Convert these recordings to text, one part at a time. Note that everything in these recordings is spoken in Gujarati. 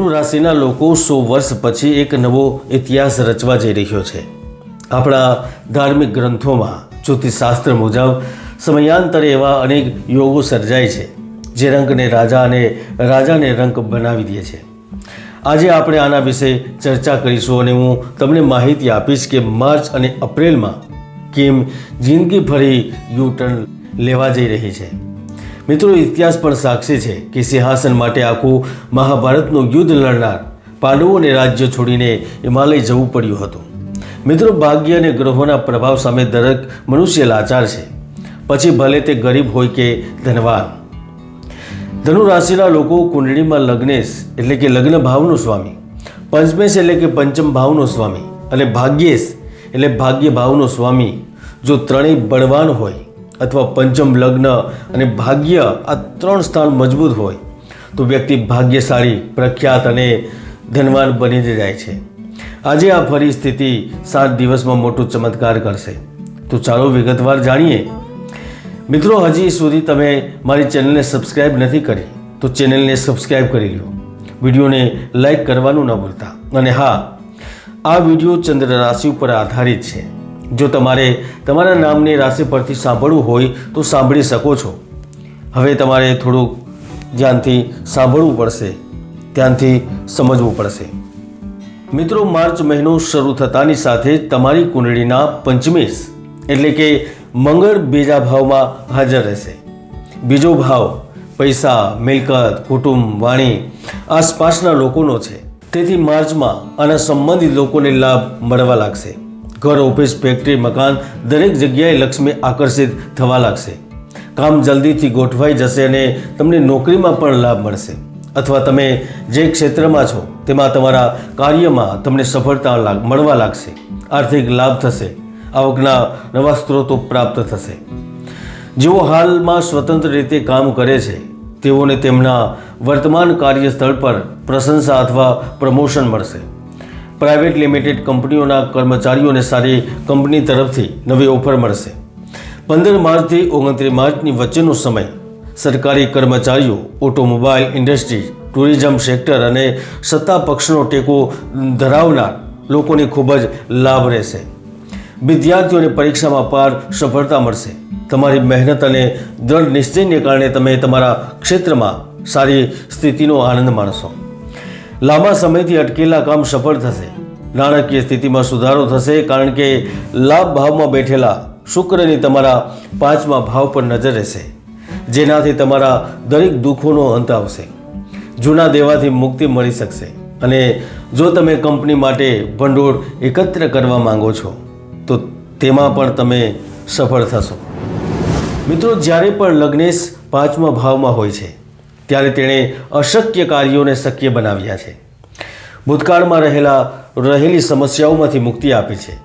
ધનુ રાશિના લોકો સો વર્ષ પછી એક નવો ઇતિહાસ રચવા જઈ રહ્યો છે. આપણા ધાર્મિક ગ્રંથોમાં જ્યોતિષશાસ્ત્ર મુજબ સમયાંતરે એવા અનેક યોગો સર્જાય છે, જે રંગને રાજા અને રાજાને રંગ બનાવી દે છે. આજે આપણે આના વિશે ચર્ચા કરીશું અને હું તમને માહિતી આપીશ કે માર્ચ અને એપ્રિલમાં કેમ જિંદગી ફરી યુ ટર્ન લેવા જઈ રહી છે. મિત્રો, ઇતિહાસ પણ સાક્ષી છે કે સિંહાસન માટે આખું મહાભારતનું યુદ્ધ લડનાર પાંડવોને રાજ્ય છોડીને હિમાલય જવું પડ્યું હતું. મિત્રો, ભાગ્ય અને ગ્રહોના પ્રભાવ સામે દરેક મનુષ્ય લાચાર છે. પછી ભલે તે ગરીબ હોય કે ધનવાન. ધનુ રાશિના લોકો કુંડળીમાં લગ્નેશ એટલે કે લગ્ન ભાવનો સ્વામી, પંચમેશ એટલે કે પંચમ ભાવનો સ્વામી અને ભાગ્યેશ એટલે ભાગ્ય ભાવનો સ્વામી, જો ત્રણેય બળવાન હોય. અથવા પંચમ લગ્ન અને ભાગ્ય આ ત્રણ સ્થાન મજબૂત હોય, તો વ્યક્તિ ભાગ્યશાળી, પ્રખ્યાત અને ધનવાન બની જ જાય છે. આજે આ ફરી સ્થિતિ સાત દિવસમાં મોટો ચમત્કાર કરશે. તો ચાલો વિગતવાર જાણીએ. મિત્રો, હજી સુધી તમે મારી ચેનલને સબસ્ક્રાઇબ નથી કરી, તો ચેનલને સબસ્ક્રાઇબ કરી લો. વિડીયોને લાઈક કરવાનું ન ભૂલતા. અને હા, આ વીડિયો ચંદ્ર રાશિ ઉપર આધારિત છે. જો તમારે તમારા નામની રાશિ પરથી સાંભળવું હોય તો સાંભળી શકો છો. હવે તમારે થોડુંક ધ્યાનથી સાંભળવું પડશે. ધ્યાનથી સમજવું પડશે. મિત્રો, માર્ચ મહિનો શરૂ થતાની સાથે તમારી કુંડળીના પંચમેશ એટલે કે મંગળ બીજા ભાવમાં હાજર રહેશે. બીજો ભાવ પૈસા, મિલકત, કુટુંબ, વાણી આસપાસના લોકોનો છે. તેથી માર્ચમાં આના સંબંધિત લોકોને લાભ મળવા લાગશે. ઘર, ઓફિસ, ફેક્ટરી, મકાન, દરેક જગ્યાએ લક્ષ્મી આકર્ષિત થવા લાગશે. કામ જલ્દીથી ગોઠવાઈ જશે અને તમને નોકરીમાં પણ લાભ મળશે. અથવા તમે જે ક્ષેત્રમાં છો, તેમાં તમારા કાર્યમાં તમને સફળતા મળવા લાગશે. આર્થિક લાભ થશે. આવકના નવા સ્ત્રોતો પ્રાપ્ત થશે. જેઓ હાલમાં સ્વતંત્ર રીતે કામ કરે છે, તેઓને તેમના વર્તમાન કાર્યસ્થળ પર પ્રશંસા અથવા પ્રમોશન મળશે. પ્રાઇવેટ લિમિટેડ કંપનીઓના કર્મચારીઓને સારી કંપની તરફથી નવી ઓફર મળશે. પંદર માર્ચથી ઓગણત્રીસ માર્ચની વચ્ચેનો સમય. સરકારી કર્મચારીઓ, ઓટોમોબાઈલ ઇન્ડસ્ટ્રી, ટુરિઝમ સેક્ટર અને સત્તા પક્ષનો ટેકો ધરાવનાર લોકોને ખૂબ જ લાભ રહેશે. વિદ્યાર્થીઓને પરીક્ષામાં પાર સફળતા મળશે. તમારી મહેનત અને દ્રઢ નિશ્ચયને કારણે તમે તમારા ક્ષેત્રમાં સારી સ્થિતિનો આનંદ માણશો. લાંબા સમયથી અટકેલા કામ સફળ થશે. નાણાકીય સ્થિતિમાં સુધારો થશે કારણ કે લાભ ભાવમાં બેઠેલા શુક્રની તમારા પાંચમા ભાવ પર નજર રહેશે, જેનાથી તમારા દરેક દુઃખોનો અંત આવશે. જૂના દેવાથી મુક્તિ મળી શકશે અને જો તમે કંપની માટે ભંડોળ એકત્ર કરવા માંગો છો, તો તેમાં પણ તમે સફળ થશો. મિત્રો, જ્યારે પણ લગ્નેશ પાંચમા ભાવમાં હોય છે ત્યારે તેણે અશક્ય કાર્યોને શક્ય બનાવ્યા છે. ભૂતકાળમાં રહેલા, રહેલી સમસ્યાઓમાંથી મુક્તિ આપી છે.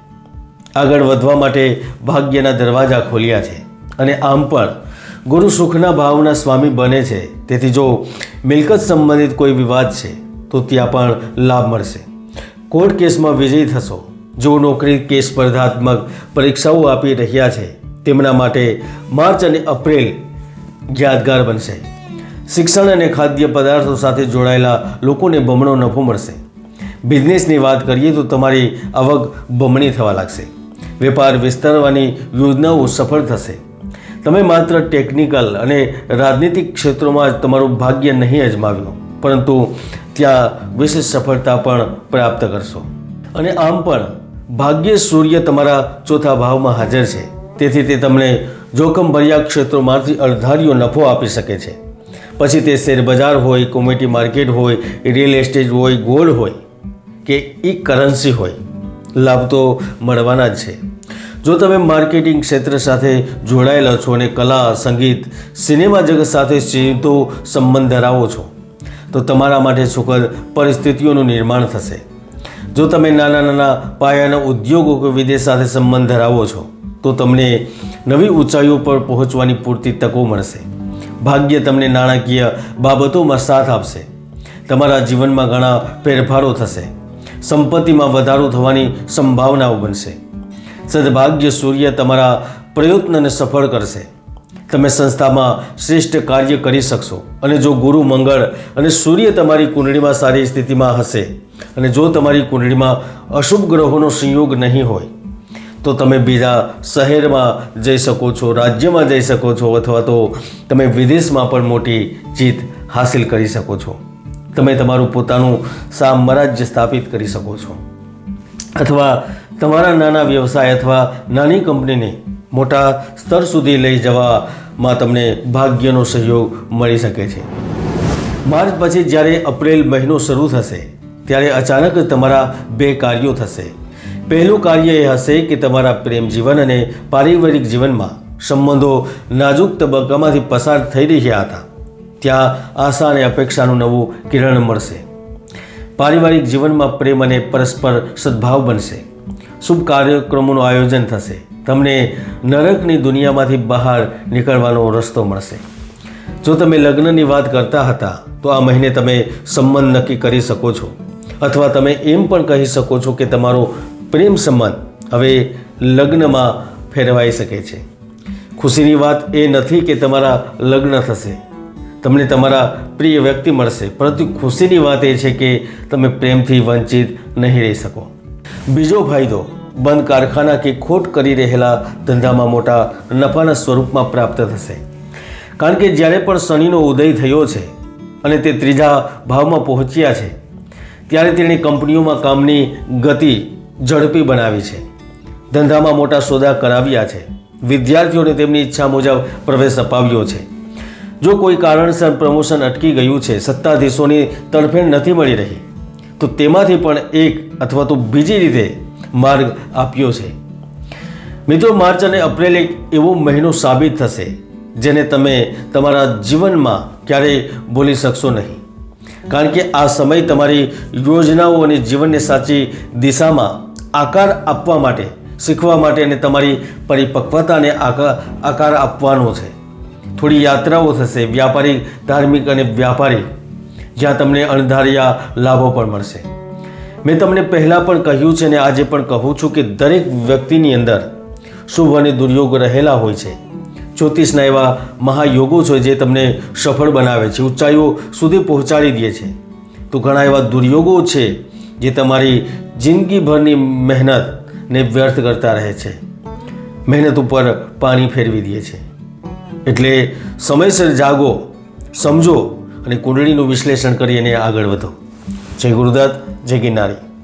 આગળ વધવા માટે ભાગ્યના દરવાજા ખોલ્યા છે અને આમ પણ ગુરુ સુખના ભાવના સ્વામી બને છે. તેથી જો મિલકત સંબંધિત કોઈ વિવાદ છે, તો ત્યાં પણ લાભ મળશે. કોર્ટ કેસમાં વિજયી થશો. જો નોકરી કે સ્પર્ધાત્મક પરીક્ષાઓ આપી રહ્યા છે, તેમના માટે માર્ચ અને એપ્રિલ યાદગાર બનશે. શિક્ષણ અને ખાદ્ય પદાર્થો સાથે જોડાયેલા લોકોને બમણો નફો મળશે. બિઝનેસની વાત કરીએ તો તમારી આવક બમણી થવા લાગશે. વેપાર વિસ્તારવાની યોજનાઓ સફળ થશે. તમે માત્ર ટેકનિકલ અને રાજનીતિક ક્ષેત્રોમાં જ તમારું ભાગ્ય નહીં અજમાવ્યું, પરંતુ ત્યાં વિશેષ સફળતા પણ પ્રાપ્ત કરશો. અને આમ પણ, ભાગ્ય સૂર્ય તમારા ચોથા ભાવમાં હાજર છે. તેથી તે તમને જોખમભર્યા ક્ષેત્રોમાંથી અડધાર્યો નફો આપી શકે છે. પછી તે શેરબજાર હોય, કોમોડિટી માર્કેટ હોય, રિયલ એસ્ટેટ હોય, ગોલ્ડ હોય કે ઈ કરન્સી હોય, લાભ તો મળવાના જ છે. જો તમે માર્કેટિંગ ક્ષેત્ર સાથે જોડાયેલા છો અને કલા, સંગીત, સિનેમા જગત સાથે સીધો સંબંધ ધરાવો છો, તો તમારા માટે સુખદ પરિસ્થિતિઓનું નિર્માણ થશે. જો તમે નાના નાના પાયાના ઉદ્યોગો કે વિદેશ સાથે સંબંધ ધરાવો છો, તો તમને નવી ઊંચાઈઓ પર પહોંચવાની પૂરતી તકો મળશે. ભાગ્ય તમને નાણાકીય બાબતોમાં સાથ આપશે. તમારા જીવનમાં ઘણા ફેરફારો થશે. સંપત્તિમાં વધારો થવાની સંભાવનાઓ બનશે. સદભાગ્ય સૂર્ય તમારા પ્રયત્નને સફળ કરશે. તમે સંસ્થામાં શ્રેષ્ઠ કાર્ય કરી શકશો અને જો ગુરુ મંગળ અને સૂર્ય તમારી કુંડળીમાં સારી સ્થિતિમાં હશે અને જો તમારી કુંડળીમાં અશુભ ગ્રહોનો સંયોગ નહીં હોય તો તમે બીજા શહેરમાં જઈ શકો છો, રાજ્યમાં જઈ શકો છો અથવા તો તમે વિદેશમાં પણ મોટી જીત હાસિલ કરી શકો છો. તમે તમારું પોતાનું સામ્રાજ્ય સ્થાપિત કરી શકો છો. અથવા તમારા નાના વ્યવસાય અથવા નાની કંપનીને મોટા સ્તર સુધી લઈ જવામાં તમને ભાગ્યનો સહયોગ મળી શકે છે. માર્ચ પછી જ્યારે એપ્રિલ મહિનો શરૂ થશે, ત્યારે અચાનક તમારા બે કાર્યો થશે. પહેલું કાર્ય એ હશે કે તમારા પ્રેમ જીવન અને પારિવારિક જીવનમાં સંબંધો નાજુક તબક્કામાંથી પસાર થઈ રહ્યા હતા. ત્યાં આશા અને અપેક્ષાનું નવું કિરણ મળશે. પારિવારિક જીવનમાં પ્રેમ અને પરસ્પર સદભાવ બનશે. શુભ કાર્યક્રમોનું આયોજન થશે. તમને નરકની દુનિયામાંથી બહાર નીકળવાનો રસ્તો મળશે. જો તમે લગ્નની વાત કરતા હતા, તો આ મહિને તમે સંબંધ નક્કી કરી શકો છો. અથવા તમે એમ પણ કહી શકો છો કે તમારો પ્રેમ સંબંધ હવે લગ્નમાં ફેરવાઈ શકે છે. ખુશીની વાત એ નથી કે તમારા લગ્ન થશે. તમને તમારા પ્રિય વ્યક્તિ મળશે, પરંતુ ખુશીની વાત એ છે કે તમે પ્રેમથી વંચિત નહીં રહી શકો. બીજો ફાયદો, બંધ કારખાના કે ખોટ કરી રહેલા ધંધામાં મોટા નફાના સ્વરૂપમાં પ્રાપ્ત થશે. કારણ કે જ્યારે પણ શનિનો ઉદય થયો છે અને તે ત્રીજા ભાવમાં પહોંચ્યા છે, ત્યારે તેણે કંપનીઓમાં કામની ગતિ ઝડપી બનાવી છે. ધંધામાં મોટા સોદા કરાવ્યા છે. વિદ્યાર્થીઓને તેમની ઈચ્છા મુજબ પ્રવેશ અપાવ્યો છે. જો કોઈ કારણસર પ્રમોશન અટકી ગયું છે, સત્તાધીશોની તડફેણ નથી મળી રહી, તો તેમાંથી પણ એક અથવા તો બીજી રીતે માર્ગ આપ્યો છે. મિત્રો, માર્ચ અને એપ્રિલ એક એવો મહિનો સાબિત થશે, જેને તમે તમારા જીવનમાં ક્યારેય ભૂલી શકશો નહીં. કારણ કે આ સમય તમારી યોજનાઓ અને જીવનને સાચી દિશામાં આકાર આપવા માટે, શીખવા માટે અને તમારી પરિપક્વતાને આકાર આકાર આપવાનો છે. થોડી યાત્રાઓ થશે વ્યાપારિક ધાર્મિક અને વ્યાપારિક જ્યાં તમને અણધાર્યા લાભો પણ મળશે. મેં તમને પહેલાં પણ કહ્યું છે અને આજે પણ કહું છું કે દરેક વ્યક્તિની અંદર શુભ અને દુર્યોગ રહેલા હોય છે. જ્યોતિષના એવા મહાયોગો છે જે તમને સફળ બનાવે છે, ઊંચાઈઓ સુધી પહોંચાડી દે છે. તો ઘણા એવા દુર્યોગો છે જે તમારી જિંદગીભરની મહેનતને વ્યર્થ કરતા રહે છે. મહેનત ઉપર પાણી ફેરવી દે છે. એટલે સમયસર જાગો, સમજો અને કુંડળીનું વિશ્લેષણ કરી અને આગળ વધો. જય ગુરુદત્ત, જય ગિરનારી.